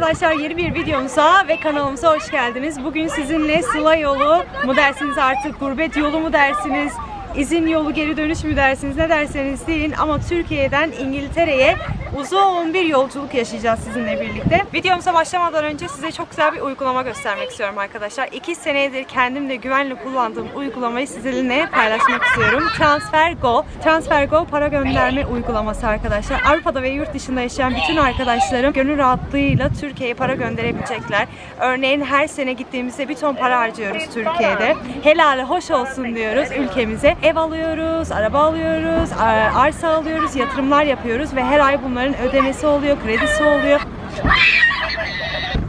arkadaşlar yeni bir videomuza ve kanalımıza hoş geldiniz. Bugün sizinle Sıla yolu mu dersiniz artık, gurbet yolu mu dersiniz, izin yolu geri dönüş mü dersiniz ne derseniz deyin ama Türkiye'den İngiltere'ye uzun bir yolculuk yaşayacağız sizinle birlikte. Videomuza başlamadan önce size çok güzel bir uygulama göstermek istiyorum arkadaşlar. 2 senedir kendim de güvenli kullandığım uygulamayı sizinle paylaşmak istiyorum. TransferGo. TransferGo para gönderme uygulaması arkadaşlar. Avrupa'da ve yurt dışında yaşayan bütün arkadaşlarım gönül rahatlığıyla Türkiye'ye para gönderebilecekler. Örneğin her sene gittiğimizde bir ton para harcıyoruz Türkiye'de. Helali hoş olsun diyoruz ülkemize. Ev alıyoruz, araba alıyoruz, ar- arsa alıyoruz, yatırımlar yapıyoruz ve her ay bunların ödemesi oluyor, kredisi oluyor.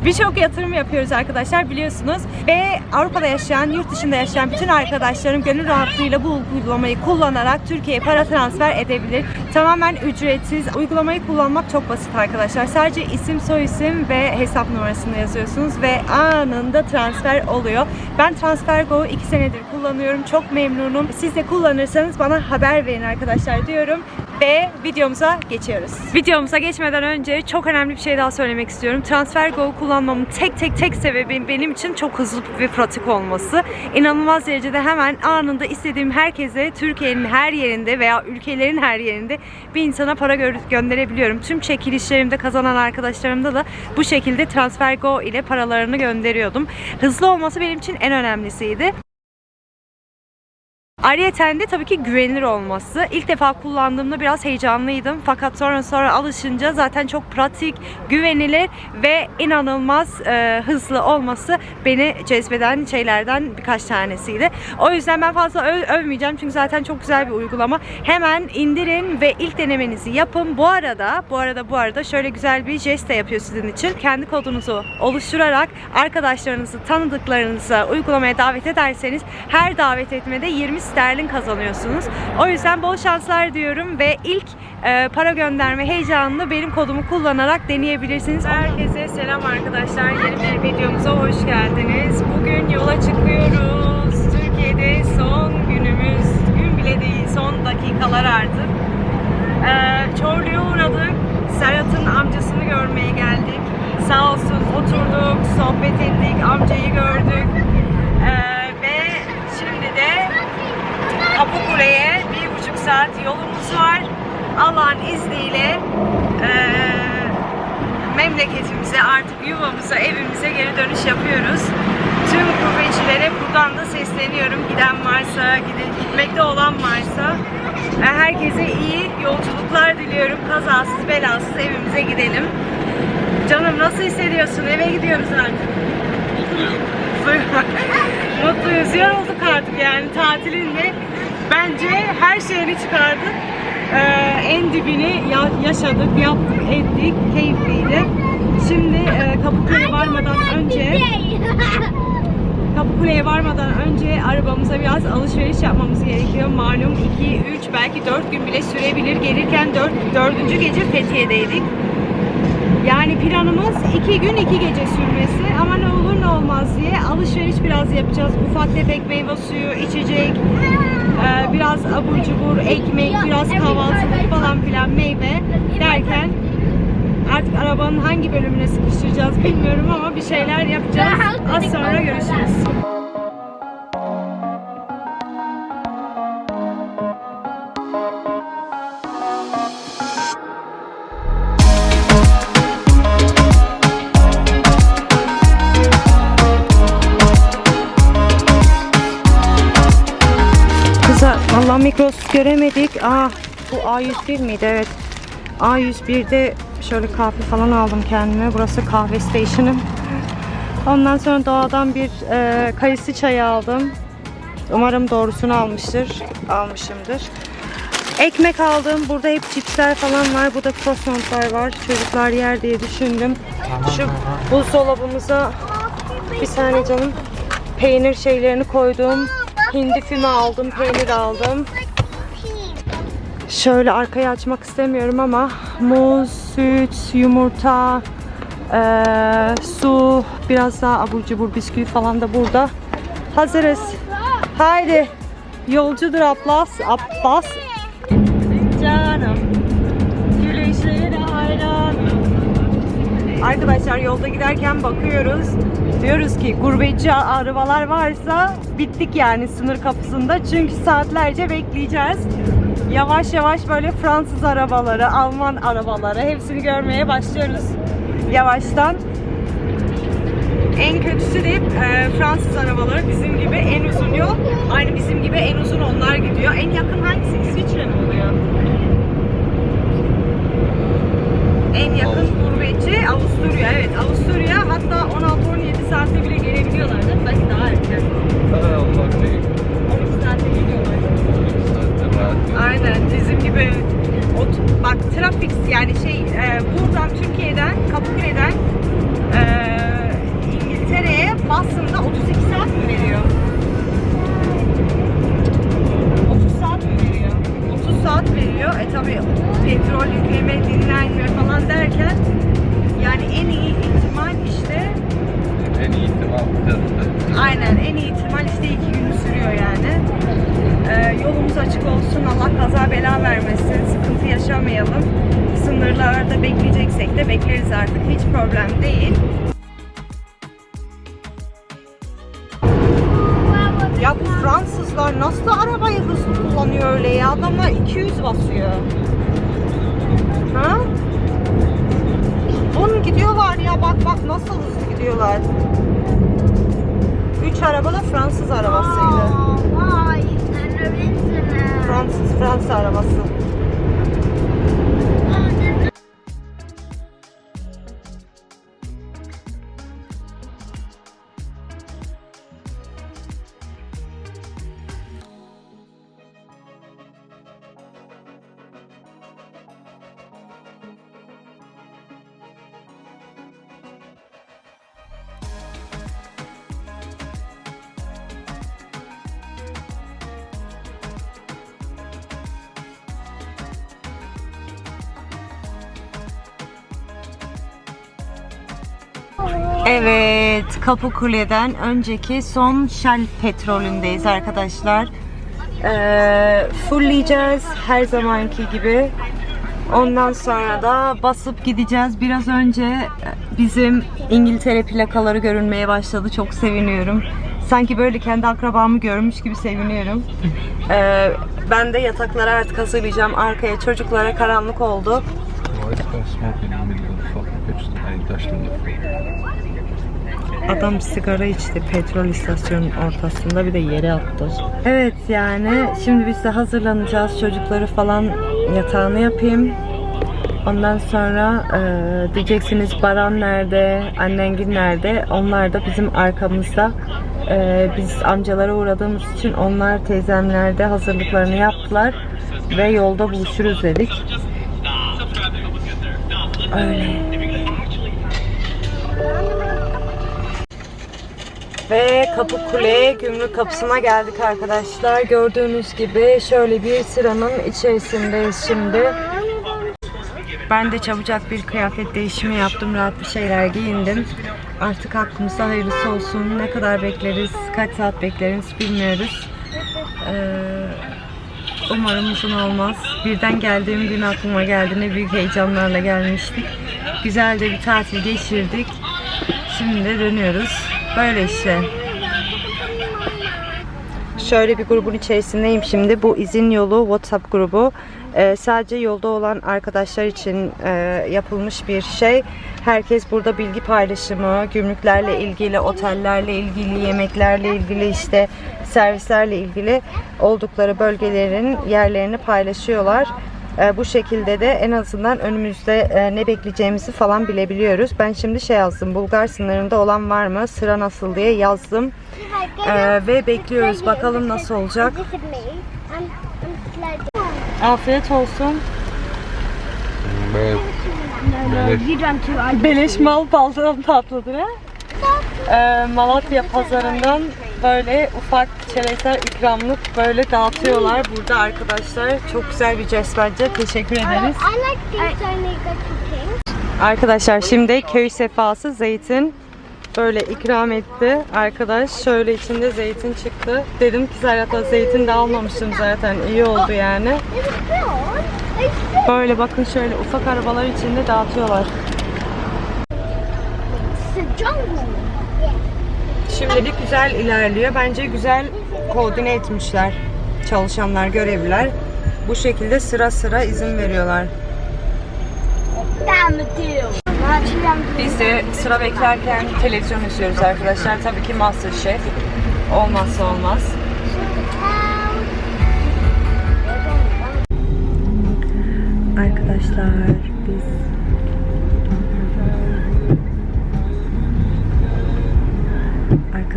Birçok yatırım yapıyoruz arkadaşlar biliyorsunuz. Ve Avrupa'da yaşayan, yurt dışında yaşayan bütün arkadaşlarım gönül rahatlığıyla bu uygulamayı kullanarak Türkiye'ye para transfer edebilir. Tamamen ücretsiz. Uygulamayı kullanmak çok basit arkadaşlar. Sadece isim, soyisim ve hesap numarasını yazıyorsunuz ve anında transfer oluyor. Ben TransferGo'yu 2 senedir kullanıyorum. Çok memnunum. Siz de kullanırsanız bana haber verin arkadaşlar diyorum ve videomuza geçiyoruz. Videomuza geçmeden önce çok önemli bir şey daha söylemek istiyorum. TransferGo kullanmamın tek tek tek sebebi benim için çok hızlı ve pratik olması. İnanılmaz derecede hemen anında istediğim herkese Türkiye'nin her yerinde veya ülkelerin her yerinde bir insana para gö- gönderebiliyorum. Tüm çekilişlerimde kazanan arkadaşlarımda da bu şekilde TransferGo ile paralarını gönderiyordum. Hızlı olması benim için en önemlisiydi. Ayrıyeten de tabii ki güvenilir olması. İlk defa kullandığımda biraz heyecanlıydım. Fakat sonra sonra alışınca zaten çok pratik, güvenilir ve inanılmaz e, hızlı olması beni cezbeden şeylerden birkaç tanesiydi. O yüzden ben fazla öv- övmeyeceğim çünkü zaten çok güzel bir uygulama. Hemen indirin ve ilk denemenizi yapın. Bu arada, bu arada, bu arada şöyle güzel bir jest de yapıyor sizin için. Kendi kodunuzu oluşturarak arkadaşlarınızı, tanıdıklarınızı uygulamaya davet ederseniz her davet etmede 20 sterlin kazanıyorsunuz. O yüzden bol şanslar diyorum ve ilk e, para gönderme heyecanını benim kodumu kullanarak deneyebilirsiniz. Herkese selam arkadaşlar. Yeni bir videomuza hoş geldiniz. Bugün yola çıkıyoruz. Türkiye'de son günümüz, gün bile değil son dakikalar artık. Ee, Çorlu'ya uğradık. Serhat'ın amcasını görmeye geldik. Sağ olsun oturduk, sohbet ettik, amcayı gördük. Kapıkule'ye bir buçuk saat yolumuz var. Allah'ın izniyle ee, memleketimize artık yuvamıza, evimize geri dönüş yapıyoruz. Tüm gurbetçilere buradan da sesleniyorum. Giden varsa, gitmekte olan varsa e, herkese iyi yolculuklar diliyorum. Kazasız belasız evimize gidelim. Canım nasıl hissediyorsun? Eve gidiyoruz artık. Mutluyuz. Yorulduk artık yani tatilinde. Bence her şeyini çıkardık. Ee, en dibini ya- yaşadık, yaptık, ettik. Keyifliydi. Şimdi e, Kapıkule'ye varmadan önce Kapıkule'ye varmadan önce arabamıza biraz alışveriş yapmamız gerekiyor. Malum 2, 3 belki 4 gün bile sürebilir. Gelirken 4, 4. gece Fethiye'deydik. Yani planımız 2 gün 2 gece sürmesi ama ne olur ne olmaz diye alışveriş biraz yapacağız. Ufak tefek meyve suyu, içecek, e, biraz abur cubur, ekmek, biraz kahvaltılık falan filan meyve derken artık arabanın hangi bölümüne sıkıştıracağız bilmiyorum ama bir şeyler yapacağız. Az sonra görüşürüz. Mikros göremedik. Ah bu A101 miydi? Evet. A101'de şöyle kahve falan aldım kendime. Burası kahve station'ım. Ondan sonra doğadan bir e, kayısı çayı aldım. Umarım doğrusunu almıştır. Almışımdır. Ekmek aldım. Burada hep cipsler falan var. Burada croissantlar var. Çocuklar yer diye düşündüm. Şu buzdolabımıza bir tane canım peynir şeylerini koydum. Hindi füme aldım, peynir aldım. Şöyle arkayı açmak istemiyorum ama muz, süt, yumurta, eee, su, biraz daha abur cubur, bisküvi falan da burada. Hazırız. Haydi. Yolcudur Abbas. Abbas. Canım. Gülüşlerine hayranım. Arkadaşlar yolda giderken bakıyoruz. Diyoruz ki gurbetçi arabalar varsa bittik yani sınır kapısında. Çünkü saatlerce bekleyeceğiz. Yavaş yavaş böyle Fransız arabaları, Alman arabaları hepsini görmeye başlıyoruz. Yavaştan. En kötüsü de e, Fransız arabaları bizim gibi en uzun yol. Aynı bizim gibi en uzun onlar gidiyor. En yakın hangisi? İsviçre mi oluyor? En yakın gurbetçi Avusturya. Evet Avusturya hatta 16-17 saatte Belki daha erken. Ha, Allah değil. 12 saatte geliyorlar. Rahat. Aynen bizim gibi ot- bak trafik yani şey e, buradan Türkiye'den Kapıkule'den e, İngiltere'ye Boston'da 32 saat mi veriyor? 30 saat mi veriyor? 30 saat veriyor. E tabi petrol yükleme, dinlenme falan derken yani en iyi ihtimal işte En iyi. Aynen en iyi ihtimal işte iki gün sürüyor yani. Ee, yolumuz açık olsun Allah kaza bela vermesin sıkıntı yaşamayalım. Sınırlarda bekleyeceksek de bekleriz artık hiç problem değil. Ya bu Fransızlar nasıl arabayı hızlı kullanıyor öyle ya? Adamlar 200 basıyor. Ha? Bunun gidiyorlar ya bak bak nasıl hızlı gidiyorlar. Üç araba da Fransız arabasıydı. Vay. Fransız Fransa arabası. Evet, Kapıkule'den önceki son Shell petrolündeyiz arkadaşlar. Ee, fullleyeceğiz her zamanki gibi. Ondan sonra da basıp gideceğiz. Biraz önce bizim İngiltere plakaları görünmeye başladı. Çok seviniyorum. Sanki böyle kendi akrabamı görmüş gibi seviniyorum. Ee, ben de yatakları artık hazırlayacağım. Arkaya çocuklara karanlık oldu. Adam sigara içti petrol istasyonunun ortasında bir de yere attı. Evet yani şimdi biz de hazırlanacağız. Çocukları falan yatağını yapayım. Ondan sonra e, diyeceksiniz Baran nerede, Annengil nerede? Onlar da bizim arkamızda. E, biz amcalara uğradığımız için onlar teyzemlerde hazırlıklarını yaptılar ve yolda buluşuruz dedik. Öyle. Ve Kapıkule gümrük kapısına geldik arkadaşlar. Gördüğünüz gibi şöyle bir sıranın içerisindeyiz şimdi. Ben de çabucak bir kıyafet değişimi yaptım. Rahat bir şeyler giyindim. Artık hakkımızda hayırlısı olsun. Ne kadar bekleriz, kaç saat bekleriz bilmiyoruz. Ee, umarım uzun olmaz. Birden geldiğim gün aklıma geldi. Ne büyük heyecanlarla gelmiştik. Güzel de bir tatil geçirdik. Şimdi dönüyoruz. Böyle işte. Şöyle bir grubun içerisindeyim şimdi. Bu izin yolu WhatsApp grubu. Ee, sadece yolda olan arkadaşlar için e, yapılmış bir şey. Herkes burada bilgi paylaşımı, gümrüklerle ilgili, otellerle ilgili, yemeklerle ilgili, işte servislerle ilgili oldukları bölgelerin yerlerini paylaşıyorlar. Ee, bu şekilde de en azından önümüzde e, ne bekleyeceğimizi falan bilebiliyoruz. Ben şimdi şey yazdım. Bulgar sınırında olan var mı? Sıra nasıl diye yazdım. Ee, ve bekliyoruz. Bakalım nasıl olacak. Afiyet olsun. Beleş mal baldan tatlıdır ha. Malatya pazarından böyle ufak çerezler ikramlık böyle dağıtıyorlar burada arkadaşlar. Çok güzel bir jest bence. Teşekkür ederiz. Arkadaşlar şimdi köy sefası zeytin böyle ikram etti. Arkadaş şöyle içinde zeytin çıktı. Dedim ki Serhat'a zeytin de almamıştım zaten. iyi oldu yani. There's Böyle bakın şöyle ufak arabalar içinde dağıtıyorlar. a jungle. Şimdilik güzel ilerliyor. Bence güzel koordine etmişler çalışanlar, görevliler. Bu şekilde sıra sıra izin veriyorlar. Biz de sıra beklerken televizyon izliyoruz arkadaşlar. Tabii ki Masterchef. Olmazsa olmaz. Arkadaşlar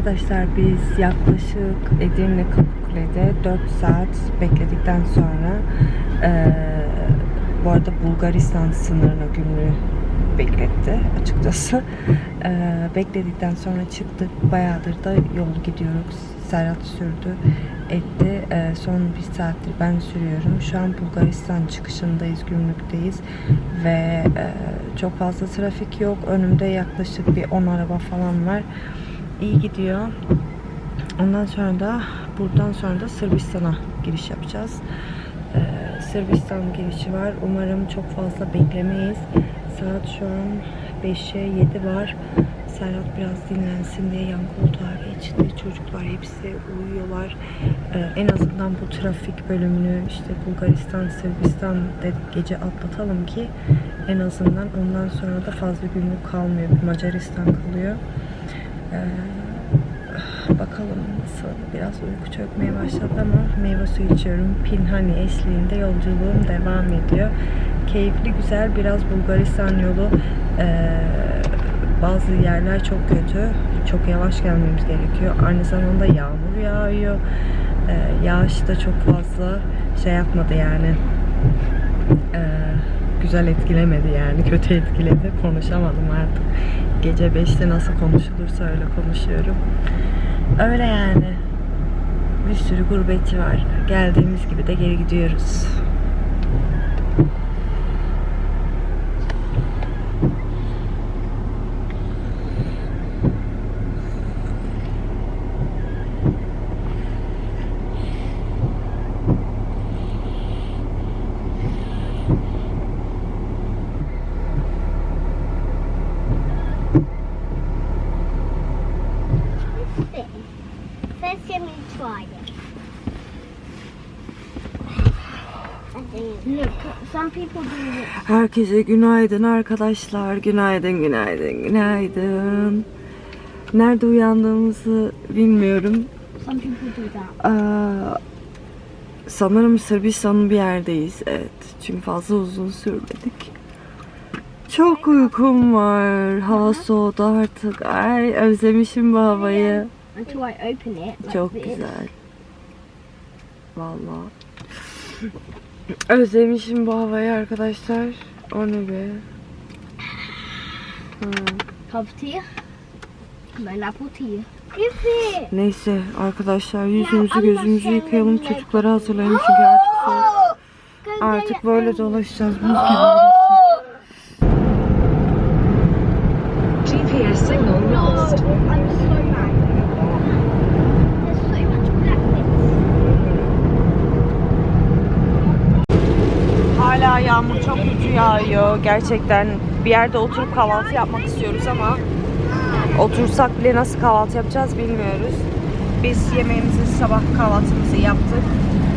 Arkadaşlar biz yaklaşık Edirne Kapıkule'de 4 saat bekledikten sonra eee, bu arada Bulgaristan sınırına gümrüğü bekletti açıkçası. Eee, bekledikten sonra çıktık. Bayağıdır da yol gidiyoruz. Serhat sürdü, etti. Eee, son bir saattir ben sürüyorum. Şu an Bulgaristan çıkışındayız, gümrükteyiz ve eee, çok fazla trafik yok. Önümde yaklaşık bir 10 araba falan var. İyi gidiyor. Ondan sonra da buradan sonra da Sırbistan'a giriş yapacağız. Ee, Sırbistan girişi var. Umarım çok fazla beklemeyiz. Saat şu an 5'e 7 var. Serhat biraz dinlensin diye yan koltuğa geçti. Çocuklar hepsi uyuyorlar. Ee, en azından bu trafik bölümünü işte Bulgaristan, Sırbistan dedik gece atlatalım ki en azından ondan sonra da fazla günlük kalmıyor. Macaristan kalıyor. Ee, bakalım nasıl biraz uyku çökmeye başladı ama meyve suyu içiyorum. Pinhani eşliğinde yolculuğum devam ediyor. Keyifli güzel biraz Bulgaristan yolu ee, bazı yerler çok kötü. Çok yavaş gelmemiz gerekiyor. Aynı zamanda yağmur yağıyor. Ee, yağış da çok fazla şey yapmadı yani. Ee, güzel etkilemedi yani. Kötü etkiledi. Konuşamadım artık. Gece 5'te nasıl konuşulursa öyle konuşuyorum. Öyle yani. Bir sürü gurbetçi var. Geldiğimiz gibi de geri gidiyoruz. Herkese günaydın arkadaşlar. Günaydın, günaydın, günaydın. Nerede uyandığımızı bilmiyorum. Aa, sanırım Sırbistan'ın bir yerdeyiz. Evet. Çünkü fazla uzun sürmedik. Çok uykum var. Hava soğudu artık. Ay özlemişim bu havayı. Çok güzel. Vallahi. Özlemişim bu havayı arkadaşlar. O ne be? Tea. Give it. Neyse arkadaşlar yüzümüzü gözümüzü yıkayalım çocukları hazırlayalım çünkü artık soğuk. Artık böyle dolaşacağız buz gibi. GPS signal lost. I'm so mad. There's so much blackness. Hala yağmur çok kötü Gerçekten bir yerde oturup kahvaltı yapmak istiyoruz ama otursak bile nasıl kahvaltı yapacağız bilmiyoruz. Biz yemeğimizi sabah kahvaltımızı yaptık.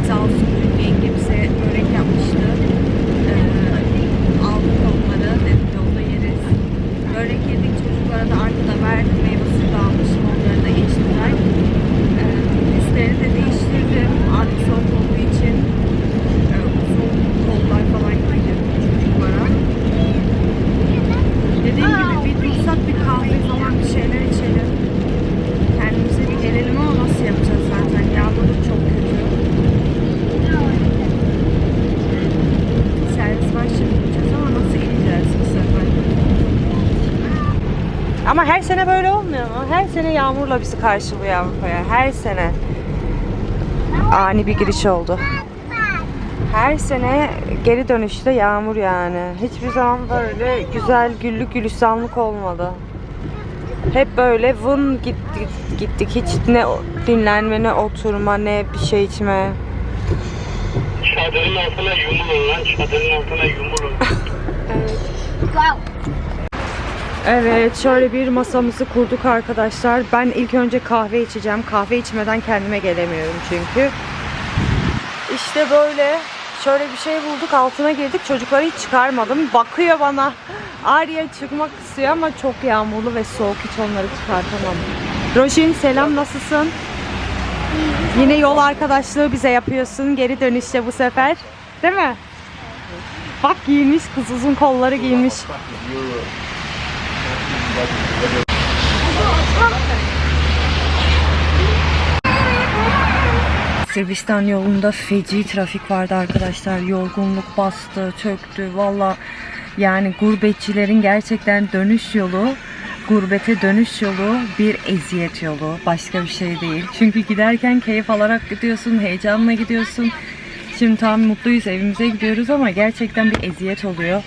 Sağ olsun dün yenge bize börek yapmıştı. Ee, aldık onları dedik yolda yeriz. Börek yedik çocuklara da arkada verdim. Meyve suyu da almışım onları da içtiler. Ee, üstlerini de değiştirdim. Artık soğuk olduğu için e, uzun kollar falan giydim çocuklara. Dediğim gibi bir dursak bir kahve falan bir şeyler içelim. Kendimize bir gelelim ama nasıl yapacağız zaten? Yağmur da çok kötü. Servis var şimdi gideceğiz ama nasıl ineceğiz bu sefer? Ama her sene böyle olmuyor mu? Her sene yağmurla bizi karşılıyor Avrupa'ya. Her sene. Ani bir giriş oldu. Her sene geri dönüşte yağmur yani. Hiçbir zaman böyle güzel güllük gülistanlık olmadı. Hep böyle vın gittik, gittik. Hiç ne dinlenme, ne oturma, ne bir şey içme. Çadırın altına yumulun lan. Çadırın altına yumulun. Go. Evet şöyle bir masamızı kurduk arkadaşlar. Ben ilk önce kahve içeceğim. Kahve içmeden kendime gelemiyorum çünkü. İşte böyle şöyle bir şey bulduk altına girdik. Çocukları hiç çıkarmadım. Bakıyor bana. Arya çıkmak istiyor ama çok yağmurlu ve soğuk. Hiç onları çıkartamam. Rojin selam nasılsın? Yine yol arkadaşlığı bize yapıyorsun. Geri dönüşte bu sefer. Değil mi? Bak giymiş kız uzun kolları giymiş. Sırbistan yolunda feci trafik vardı arkadaşlar. Yorgunluk bastı, çöktü. Valla yani gurbetçilerin gerçekten dönüş yolu, gurbete dönüş yolu bir eziyet yolu. Başka bir şey değil. Çünkü giderken keyif alarak gidiyorsun, heyecanla gidiyorsun. Şimdi tam mutluyuz evimize gidiyoruz ama gerçekten bir eziyet oluyor.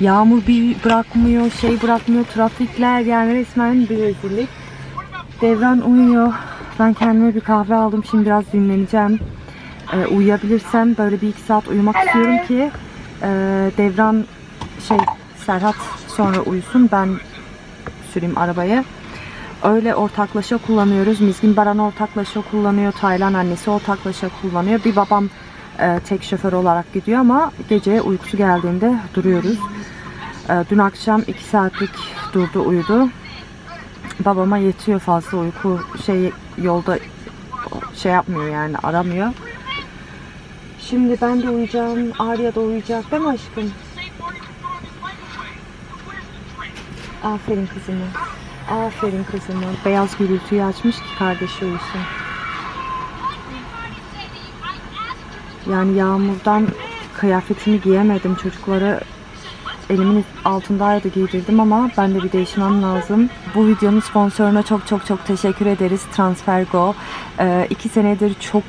Yağmur bir bırakmıyor, şey bırakmıyor, trafikler yani resmen bir rezillik. Devran uyuyor. Ben kendime bir kahve aldım. Şimdi biraz dinleneceğim. Ee, uyuyabilirsem böyle bir iki saat uyumak istiyorum ki e, Devran şey Serhat sonra uyusun. Ben süreyim arabayı. Öyle ortaklaşa kullanıyoruz. Mizgin Baran ortaklaşa kullanıyor. Taylan annesi ortaklaşa kullanıyor. Bir babam e, tek şoför olarak gidiyor ama gece uykusu geldiğinde duruyoruz. E, dün akşam iki saatlik durdu uyudu babama yetiyor fazla uyku şey yolda şey yapmıyor yani aramıyor. Şimdi ben de uyuyacağım. Arya da uyuyacak değil mi aşkım? Aferin kızıma. Aferin kızıma. Beyaz gürültüyü açmış ki kardeşi uyusun. Yani yağmurdan kıyafetimi giyemedim. Çocukları elimin altındaydı giydirdim ama ben de bir değişmem lazım. Bu videonun sponsoruna çok çok çok teşekkür ederiz. TransferGo. Ee, iki senedir çok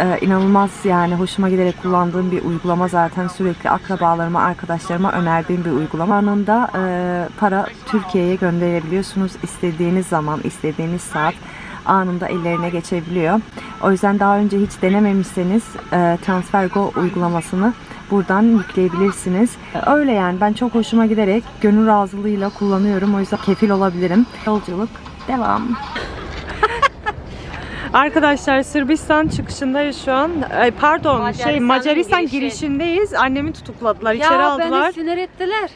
e, inanılmaz yani hoşuma giderek kullandığım bir uygulama zaten sürekli akrabalarıma, arkadaşlarıma önerdiğim bir uygulama. Anında e, para Türkiye'ye gönderebiliyorsunuz istediğiniz zaman, istediğiniz saat anında ellerine geçebiliyor. O yüzden daha önce hiç denememişseniz e, TransferGo uygulamasını buradan yükleyebilirsiniz. E, Öyle yani ben çok hoşuma giderek gönül razılığıyla kullanıyorum. O yüzden kefil olabilirim. Yolculuk devam. Arkadaşlar Sırbistan çıkışındayız şu an. Ay, pardon şey Macaristan'ın Macaristan girişi. girişindeyiz. Annemi tutukladılar, Ya içeri aldılar. beni sinir ettiler.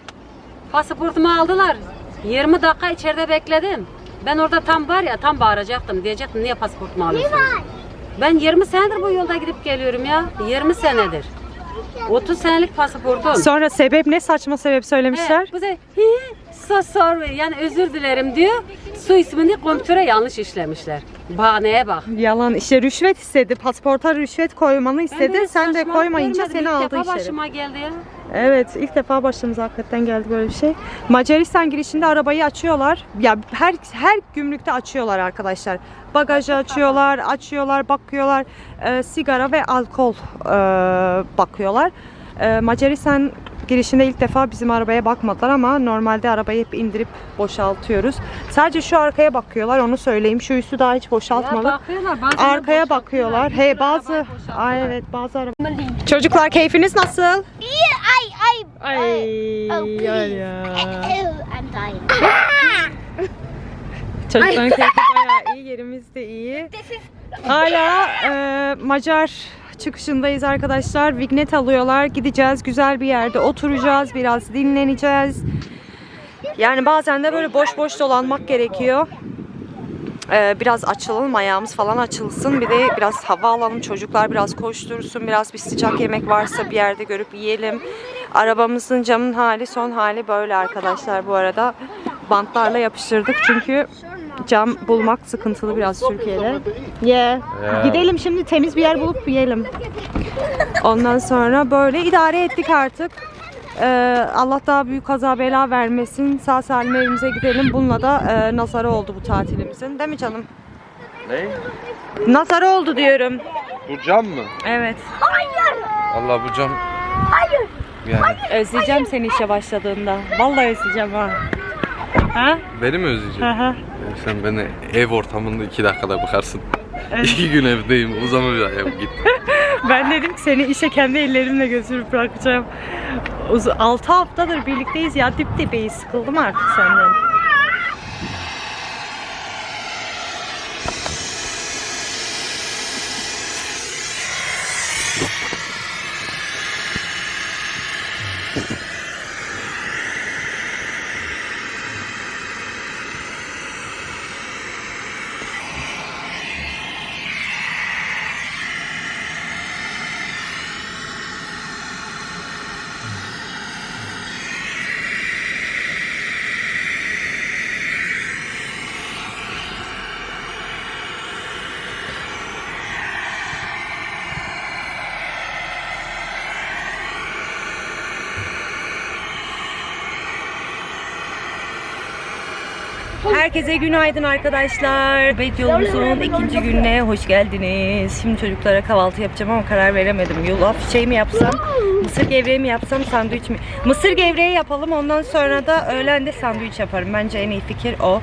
Pasaportumu aldılar. 20 dakika içeride bekledim. Ben orada tam var ya tam bağıracaktım. Diyecektim niye pasaportumu alıyorsun? Ben 20 senedir bu yolda gidip geliyorum ya. 20 senedir. 30 senelik pasaportum. Sonra sebep ne saçma sebep söylemişler? Evet, bu sefer "Hi, so sorry yani özür dilerim diyor. Su ismini kompütere yanlış işlemişler. Bahaneye bak. Yalan işte rüşvet istedi. Pasporta rüşvet koymanı istedi. Sen de saçmalık koymayınca görmedim. seni İlk aldı defa içeri. başıma geldi ya. Evet ilk defa başımıza hakikaten geldi böyle bir şey. Macaristan girişinde arabayı açıyorlar. Ya her her gümrükte açıyorlar arkadaşlar. Bagajı açıyorlar, açıyorlar, bakıyorlar. Ee, sigara ve alkol e, bakıyorlar. Ee, Macaristan girişinde ilk defa bizim arabaya bakmadılar ama normalde arabayı hep indirip boşaltıyoruz. Sadece şu arkaya bakıyorlar onu söyleyeyim. Şu üstü daha hiç Ya boşaltmadık. bakıyorlar, bazen Arkaya bakıyorlar. He bazı. Ay evet bazı araba. Çocuklar keyfiniz nasıl? Yeah, I, Ay, oh, ay ya. Oh, I'm dying. Çocukların keyfi bayağı iyi, yerimiz de iyi. Hala e, Macar çıkışındayız arkadaşlar. Vignet alıyorlar. Gideceğiz güzel bir yerde oturacağız. Biraz dinleneceğiz. Yani bazen de böyle boş boş dolanmak gerekiyor. E, biraz açılalım ayağımız falan açılsın. Bir de biraz hava alalım. Çocuklar biraz koştursun. Biraz bir sıcak yemek varsa bir yerde görüp yiyelim. Arabamızın camın hali son hali böyle arkadaşlar bu arada. Bantlarla yapıştırdık çünkü cam bulmak sıkıntılı biraz Türkiye'de. Yeah. Gidelim şimdi temiz bir yer bulup yiyelim. Ondan sonra böyle idare ettik artık. Ee, Allah daha büyük kaza bela vermesin. Sağ salim evimize gidelim. Bununla da e, nazarı oldu bu tatilimizin. Değil mi canım? Ne? Nazarı oldu diyorum. Bu cam mı? Evet. Allah bu cam. Yani Özleyeceğim seni işe başladığında. Vallahi özleyeceğim ha. Ha? beni mi özleyeceksin? Hı hı. Sen beni ev ortamında iki dakikada bakarsın. İki gün evdeyim. O zaman bir ayağa git. Ben dedim ki seni işe kendi ellerimle götürüp bırakacağım. 6 haftadır birlikteyiz ya dip dibeyiz. Sıkıldım artık senden. Herkese günaydın arkadaşlar. Videomuzun ikinci gününe hoş geldiniz. Şimdi çocuklara kahvaltı yapacağım ama karar veremedim. Yulaf şey mi yapsam, mısır gevreği mi yapsam, sandviç mi? Mısır gevreği yapalım ondan sonra da öğlen de sandviç yaparım. Bence en iyi fikir o.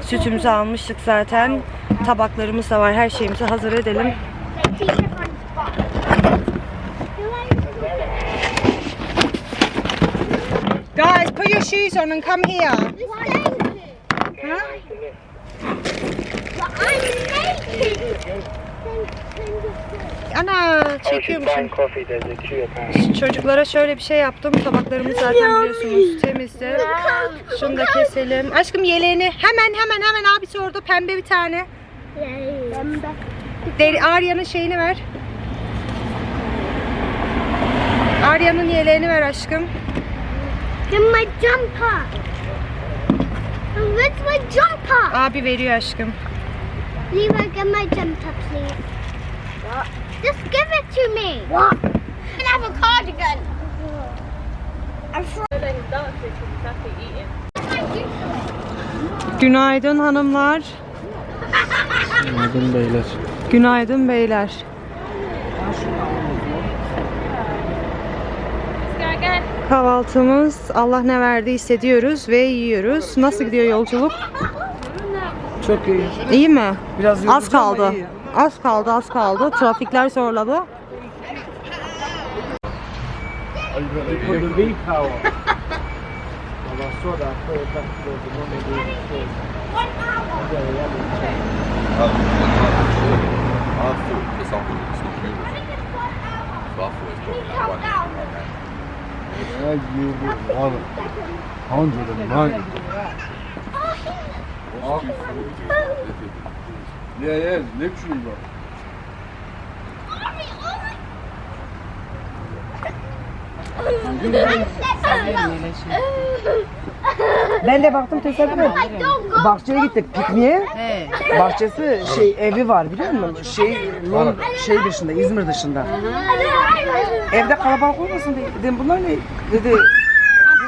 Sütümüzü almıştık zaten. Tabaklarımız da var. Her şeyimizi hazır edelim. Guys, put your shoes on and come here. Ana çekiyormuşum. coffee, there's a two apparently. Çocuklara şöyle bir şey yaptım. Tabaklarımız zaten biliyorsunuz temizdi. Şunu da keselim. Aşkım yeleğini hemen hemen hemen abisi orada pembe bir tane. Deri, Arya'nın şeyini ver. Arya'nın yeleğini ver aşkım. Get my jumper. Where's my jumper? Abi veriyor aşkım. Levi, get my jumper, please. What? Just give it to me. What? I have a cardigan. I'm Günaydın hanımlar. Günaydın beyler. Günaydın beyler. Kahvaltımız Allah ne verdiyse diyoruz ve yiyoruz. Nasıl gidiyor yolculuk? Çok iyi. İyi mi? Biraz Az kaldı. iyi. Az kaldı, az kaldı. Trafikler zorladı. I give one hundred and nine. Yeah, yeah, literally, bro. Ben de baktım tesadüf et. Bahçeye gittik pikniğe. Bahçesi şey evi var biliyor musun? Şey Lon şey dışında İzmir dışında. Evde kalabalık olmasın dedi. Dedim bunlar ne? Dedi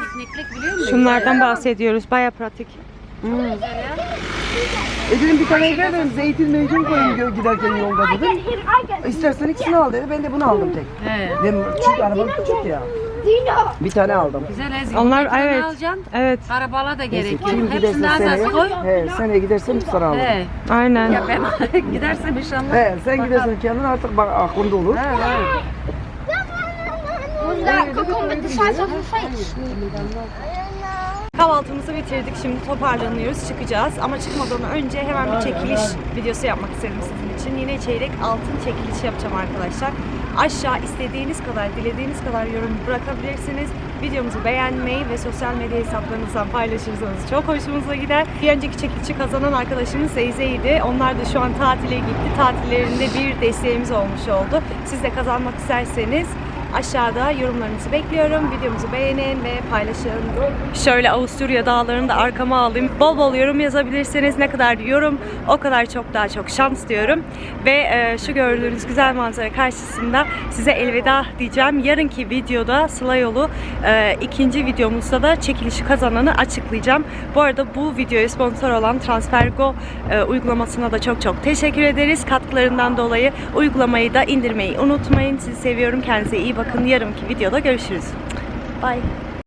Pikniklik biliyor musun? Şunlardan bahsediyoruz. Baya pratik. e dedim bir tane ver dedim zeytin meytin koyayım giderken yolda dedim. İstersen ikisini al dedi. Ben de bunu aldım tek. He. Dedim çünkü araba küçük ya. Bir tane aldım. Güzel ezgi. Onlar evet. alacaksın. Evet. Arabala da gerek Kim yok. giderse Hepsini az az seneye, koy. he, seneye gidersen sana alırım. He. Aynen. Ya ben gidersem inşallah. He, sen gidersen kendin artık bak aklında olur. Cucumber the size of your face. Kahvaltımızı bitirdik. Şimdi toparlanıyoruz. Çıkacağız. Ama çıkmadan önce hemen bir çekiliş videosu yapmak istedim sizin için. Yine çeyrek altın çekilişi yapacağım arkadaşlar. Aşağı istediğiniz kadar, dilediğiniz kadar yorum bırakabilirsiniz. Videomuzu beğenmeyi ve sosyal medya hesaplarınızdan paylaşırsanız çok hoşumuza gider. Bir önceki çekilişi kazanan arkadaşımız Zeyze'ydi. Onlar da şu an tatile gitti. Tatillerinde bir desteğimiz olmuş oldu. Siz de kazanmak isterseniz Aşağıda yorumlarınızı bekliyorum. Videomuzu beğenin ve paylaşın. Şöyle Avusturya dağlarını da arkama alayım. Bol bol yorum yazabilirseniz ne kadar yorum o kadar çok daha çok şans diyorum. Ve e, şu gördüğünüz güzel manzara karşısında size elveda diyeceğim. Yarınki videoda Sıla Yolu e, ikinci videomuzda da çekilişi kazananı açıklayacağım. Bu arada bu videoya sponsor olan TransferGo e, uygulamasına da çok çok teşekkür ederiz. Katkılarından dolayı uygulamayı da indirmeyi unutmayın. Sizi seviyorum. Kendinize iyi bakın. Yarınki videoda görüşürüz. Bye.